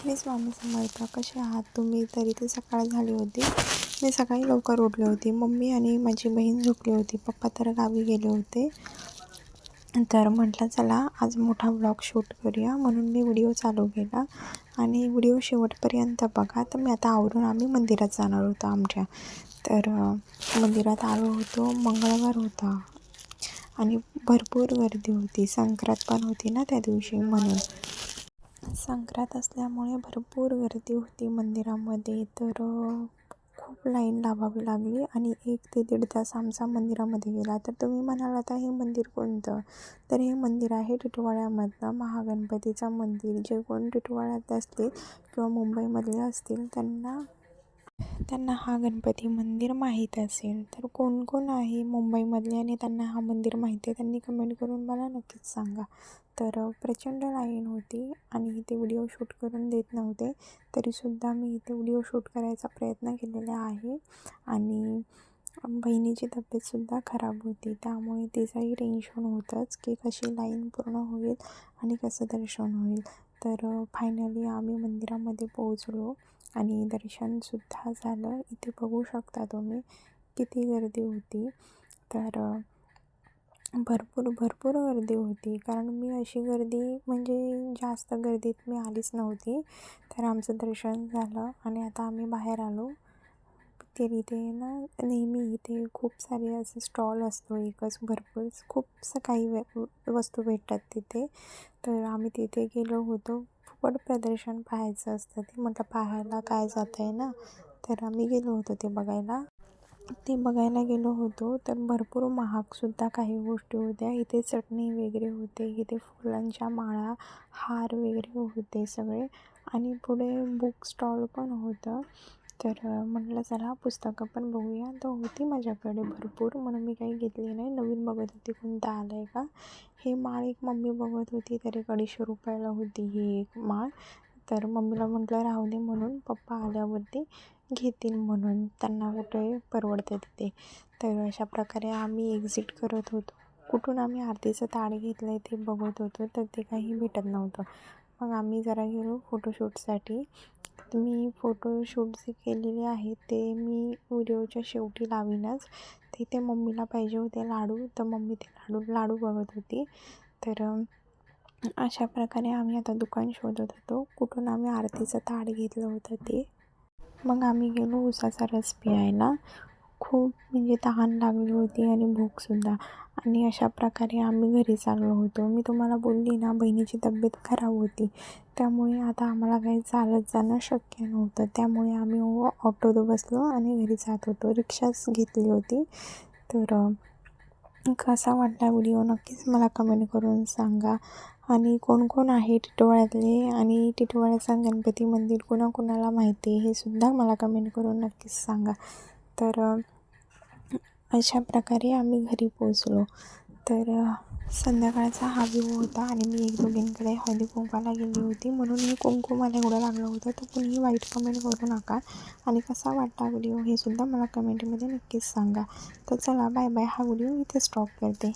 श्री स्वामी समर्थ कसे आहात तुम्ही? तरी ते सकाळ झाली होती. मी सकाळी लवकर उठले होती. मम्मी आणि माझी बहीण झोपली होती. पप्पा तर गावी गेले होते. तर म्हटलं चला आज मोठा ब्लॉग शूट करूया. म्हणून मी व्हिडिओ चालू केला. आणि व्हिडिओ शेवटपर्यंत बघा. तर मी आता आवरून आम्ही मंदिरात जाणार होतो आमच्या. तर मंदिरात आलो होतो. मंगळवार होता. आणि भरपूर गर्दी होती. संक्रांत पण होती ना त्या दिवशी म्हणून. संक्रांत असल्यामुळे भरपूर गर्दी होती मंदिरामध्ये तर खूप लाईन लावावी लागली आणि एक ते दीड तास आमचा मंदिरामध्ये गेला. तर तुम्ही म्हणाल आता हे मंदिर कोणतं? तर हे मंदिर आहे टिटवाळ्यामधलं महागणपतीचं मंदिर. जे कोण टिटवाळ्यात असतील किंवा मुंबईमधले असतील त्यांना त्यांना हा गणपती मंदिर माहीत असेल तर कोण कोण आहे मुंबईमधले आणि त्यांना हा मंदिर माहिती आहे त्यांनी कमेंट करून मला नक्कीच सांगा. तर प्रचंड लाईन होती आणि इथे व्हिडिओ शूट करून देत नव्हते तरीसुद्धा मी इथे व्हिडिओ शूट करायचा प्रयत्न केलेला आहे. आणि बहिणीची तब्येतसुद्धा खराब होती त्यामुळे तिचंही टेन्शन होतंच की कशी लाईन पूर्ण होईल आणि कसं दर्शन होईल. तर फायनली आम्ही मंदिरामध्ये पोहोचलो. आणि दर्शनसुद्धा झालं. इथे बघू शकता तुम्ही किती गर्दी होती. तर भरपूर भरपूर गर्दी होती. कारण मी अशी गर्दी म्हणजे जास्त गर्दीत मी आलीच नव्हती. तर आमचं दर्शन झालं आणि आता आम्ही बाहेर आलो. तर इथे ना नेहमी इथे खूप सारे असे स्टॉल असतो एकच भरपूर. खूपसं काही वस्तू भेटतात तिथे. तर आम्ही तिथे गेलो होतो. फुकट प्रदर्शन पाहायचं असतं. ते म्हटलं पाहायला काय जात आहे ना? तर आम्ही गेलो होतो ते बघायला. ते बघायला गेलो होतो तर भरपूर महागसुद्धा काही गोष्टी होत्या. इथे चटणी वगैरे होते इथे फुलांच्या माळा हार वगैरे होते सगळे. आणि पुढे बुक स्टॉल पण होतं. तर म्हटलं चला पुस्तकं पण बघूया. तर होती माझ्याकडे भरपूर. म्हणून मी काही घेतली नाही. नवीन बघत होती. कोणतं आलं आहे का? हे माळ एक मम्मी बघत होती. तर एक अडीचशे रुपयाला होती ही एक माळ. तर मम्मीला म्हटलं राहू दे म्हणून पप्पा आल्यावरती घेतील म्हणून. त्यांना कुठे परवडते तिथे. तर अशा प्रकारे आम्ही एक्झिट करत होतो. कुठून आम्ही आरतीचं ताट घेतलं आहे ते बघत होतो. तर ते काही भेटत नव्हतं. मग आम्ही जरा गेलो फोटोशूटसाठी मी फोटोशूट जे केलेले आहे ते मी व्हिडिओच्या शेवटी लावीनच. तिथे मम्मीला पाहिजे होते लाडू तर मम्मी ते लाडू लाडू बघत होती. तर अशा प्रकारे आम्ही आता दुकान शोधत होतो. कुठून आम्ही आरतीचं ताट घेतलं होतं ते. मग आम्ही गेलो उसाचा रस प्यायला. खूप म्हणजे तहान लागली होती आणि भूकसुद्धा. आणि अशा प्रकारे आम्ही घरी चाललो होतो. मी तुम्हाला बोलली ना बहिणीची तब्येत खराब होती. त्यामुळे आता आम्हाला काही चालत जाणं शक्य नव्हतं. त्यामुळे आम्ही ऑटोत बसलो आणि घरी जात होतो. रिक्षाच घेतली होती. तर कसा वाटला व्हिडिओ नक्कीच मला कमेंट करून सांगा. आणि कोण कोण आहे टिटवाळ्यातले आणि टिटवाळ्याचा गणपती मंदिर कोणाकोणाला माहिती आहे हे सुद्धा मला कमेंट करून नक्कीच सांगा. तर अशा प्रकारे आम्ही घरी पोचलो तर संध्याकाळचा हा व्ह्यू होता आणि मी एक दोघींकडे हळदी कुंकवाला गेली होती. म्हणून हे कुंकू मला एवढं लागलं होतं तर कुणीही वाईट कमेंट करू नका. आणि कसा वाटला व्हिडिओ हे सुद्धा मला कमेंटमध्ये नक्कीच सांगा. तर चला बाय बाय हा व्हिडिओ इथे स्टॉप करते.